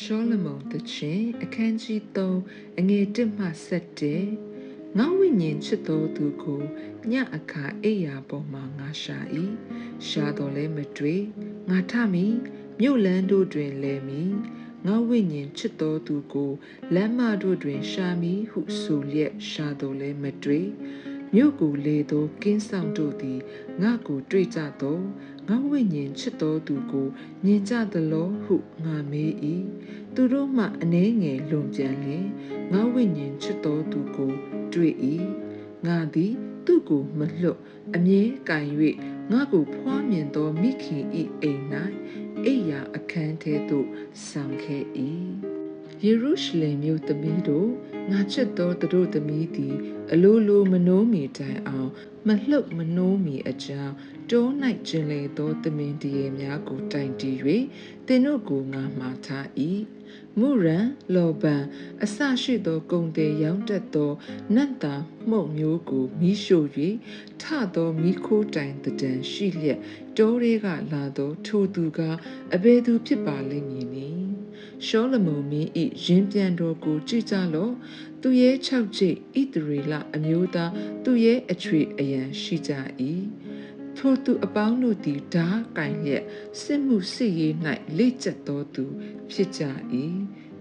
ရှောလမုန်တခြင်းအခန်းကြီး3အငယ်1မှ7ငါဝိညာဉ်ချစ်တော်သူကိုညအခါအိယာပေါ်မှာငါရှာ၏ရှာတော်လဲမတွေ့ငါထမီမြို့လန်းတို့တွင်လဲမီငါဝိညာဉ်ချစ်တော်သူကိုလမ်းမတို့တွင်ရှာမီဟုဆိုလျက်ရှာတော်လဲမတွေ့ မြို့ကိုလေသောကင်းဆောင်တို့သည်ငါကိုတွေ့ကြသောငါဝိညာဉ်ချစ်တော်သူကိုမြင်ကြသလိုဟုငါမေး၏သူတို့မှအနှဲငယ်လွန်ပြန်လျင်ငါဝိညာဉ်ချစ်တော်သူကိုတွေ့၏ငါသည်သူ့ကိုမလွတ်အမြဲကင်၍ငါကိုဖွားမြင်သောမိခင်၏အိမ်၌အိယာအခန်းထဲသို့ဆောင်ခဲ့၏ ယေရုရှလင်မြို့သမီးတို့ငါချစ်သောသူတို့သမီးသည် အလိုလိုမနှိုးမီတိုင်အောင်မလှုပ်မနှိုးမီအကြောင်းတိုး၌ကျင်လေသောသမင်တရေများကိုတိုင်တည်၍သင်တို့ကိုငါမှားထား၏မူရန်လောဘန်အစရှိသောကုံတယ်ရောင်းတတ်သောနတ်တာမှုန့်မျိုးကိုမိရှို့၍ထသောမိခိုးတိုင်တံရှိလျက်တောတွေကလာသောထိုသူကအဘယ်သူဖြစ်ပါလိမ့်မည်နည်း ရှောလမုန်မင်းဤရင်းပြန်တော်ကိုကြည်ကြလော့သူရဲ့၆ကျိတ်ဣတရေလအမျိုးသားသူရဲ့အချွေအယံရှိကြ၏ထိုသူအပေါင်းတို့သည်ဓာကင်လျက်စစ်မှုစစ်ရေး၌လေ့ကျက်သောသူ ဖြစ်ကြ၏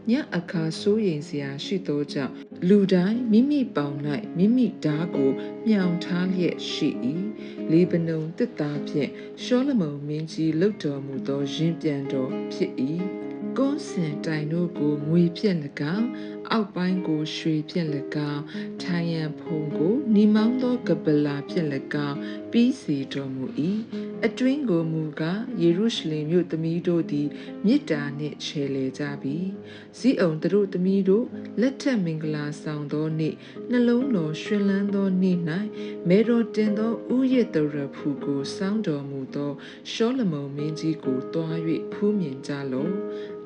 ညအခါစိုးရိမ်စရာရှိသောကြောင့်လူတိုင်းမိမိပေါင်၌မိမိဓာကိုမြောင်ထားလျက်ရှိ၏လေဗနုန်တစ်သားဖြင့်ရှောလမုန်မင်းကြီးလှုပ်တော်မူသောရင်းပြန်တော်ဖြစ်၏ ကွန်စင်တိုင်တို့ကိုငွေဖြင့်၎င်းအောက်ပိုင်းကိုရွှေဖြင့်၎င်းထိုင်ရန်ဖုံကိုနီမောင်းသောကပလာဖြင့်၎င်းပြီးစီတော်မူ၏အတွင်းကိုမူကားယေရုရှလင်မြို့သမီးတို့သည်မေတ္တာနှင့်ချေလေကြပြီဇိအုံတို့သမီးတို့လက်ထက်မင်္ဂလာဆောင်သောနေ့နှလုံးတော်ရှင်လန်းသောနေ့၌မေတော်တင်သောဥယျတရဖူကိုစောင်းတော်မူသောရှောလမုန်မင်းကြီးကိုတွား၍ဖူးမြင်ကြလော့